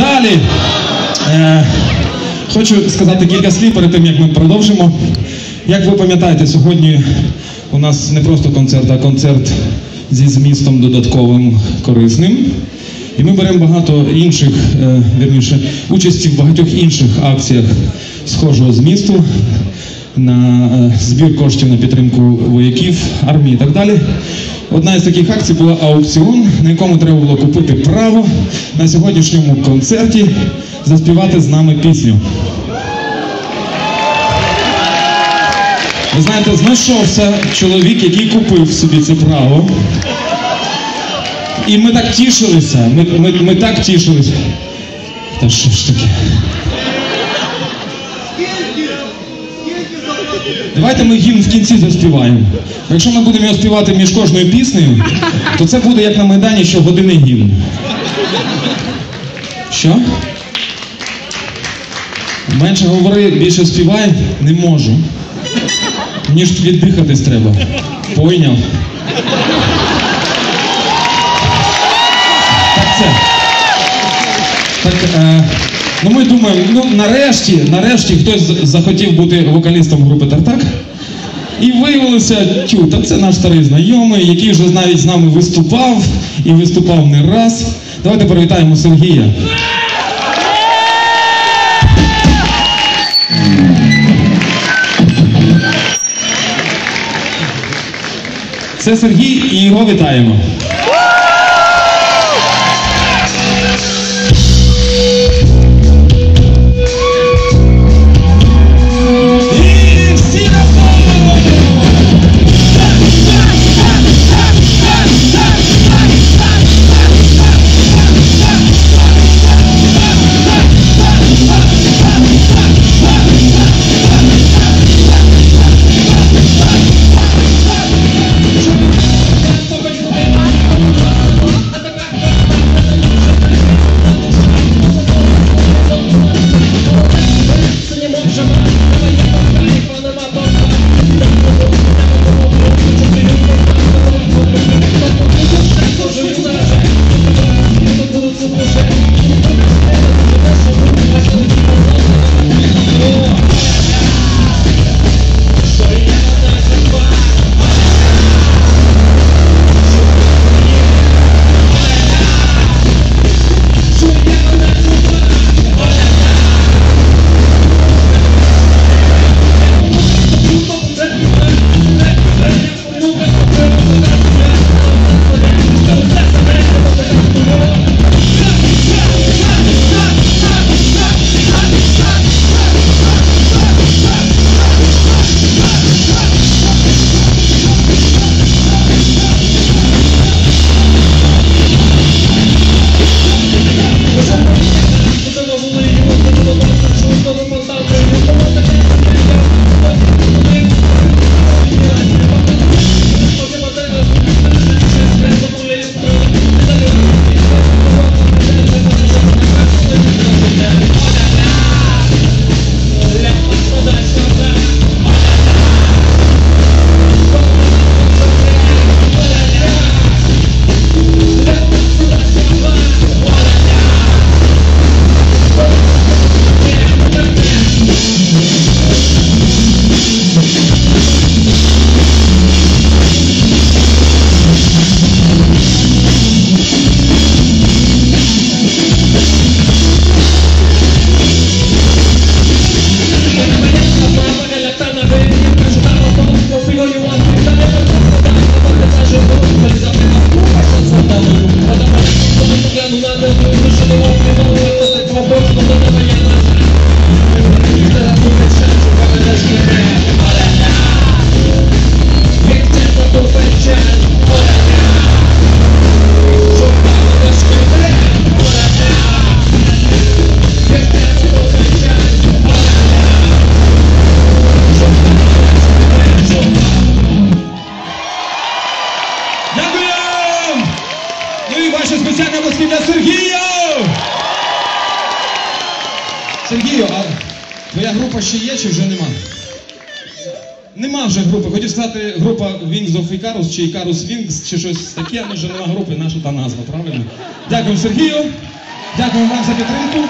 Далі. Е, хочу сказати кілька слів перед тим, як ми продовжимо. Як ви пам'ятаєте, сьогодні у нас не просто концерт, а концерт зі змістом додатковим корисним. І ми беремо багато інших, е, вірніше, участі в багатьох інших акціях схожого змісту на е, збір коштів на підтримку вояків, армії і так далі. Одна із таких акцій була аукціон, на якому треба було купити право на сьогоднішньому концерті заспівати з нами пісню. Ви знаєте, знайшовся чоловік, який купив собі це право. І ми так тішилися, ми, ми, ми так тішилися. Та що ж таке? Давайте ми гімн в кінці заспіваємо. Якщо ми будемо його співати між кожною піснею, то це буде як на Майдані щогодини гімн. Що? Менше говори, більше співай, не можу. Мені ж віддихатись треба. Пойняв. Так це. Так, е, ну ми думаємо, ну нарешті, нарешті хтось захотів бути вокалістом групи Тартак. І виявилося, тю, та це наш старий знайомий, який вже навіть з нами виступав і виступав не раз. Давайте привітаємо Сергія. Це Сергій і його вітаємо. Сергію, а твоя група ще є чи вже нема? Нема вже групи. Хотів сказати група Wings of Icarus чи Icarus Wings чи щось таке, але вже нема групи, наша та назва, правильно? Дякую Сергію. Дякую вам за підтримку.